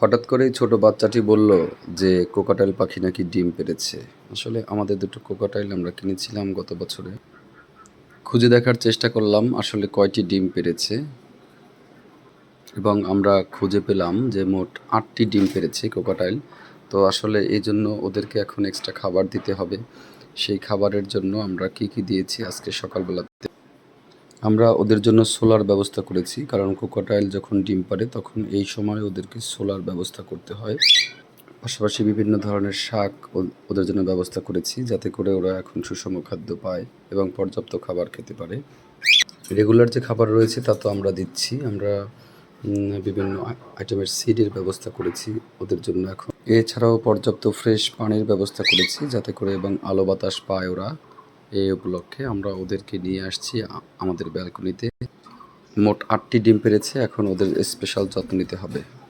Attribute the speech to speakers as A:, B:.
A: হঠাৎ করেই ছোট বাচ্চাটি বলল যে, কোকাটাইল পাখি নাকি ডিম পেড়েছে আসলে আমাদের দুটো কোকাটাইল আমরা কিনেছিলাম গত বছরে। খুঁজে দেখার চেষ্টা করলাম, আসলে কয়টি ডিম পেড়েছে এবং আমরা খুঁজে পেলাম যে, মোট আটটি ডিম পেড়েছে কোকাটাইল। তো আসলে এই জন্য ওদেরকে এখন এক্সট্রা খাবার দিতে হবে। সেই খাবারের জন্য আমরা কি কি দিয়েছি আজকে সকালবেলাতে আমরা ওদের জন্য সোলার ব্যবস্থা করেছি, কারণ কোকোটাইল যখন ডিম পারে তখন এই সময় ওদেরকে সোলার ব্যবস্থা করতে হয়। পাশাপাশি বিভিন্ন ধরনের শাক ওদের জন্য ব্যবস্থা করেছি, যাতে করে ওরা এখন সুষম খাদ্য পায় এবং পর্যাপ্ত খাবার খেতে পারে। রেগুলার যে খাবার রয়েছে তা তো আমরা দিচ্ছি, আমরা বিভিন্ন আইটেমের সিডের ব্যবস্থা করেছি ওদের জন্য এখন। এছাড়াও পর্যাপ্ত ফ্রেশ পানির ব্যবস্থা করেছি, যাতে করে এবং আলো বাতাস পায় ওরা। এই উপলক্ষে আমরা ওদেরকে নিয়ে আসছি আমাদের ব্যালকনিতে। মোট আটটি ডিম পেরেছে, এখন ওদের স্পেশাল যত্ন নিতে হবে।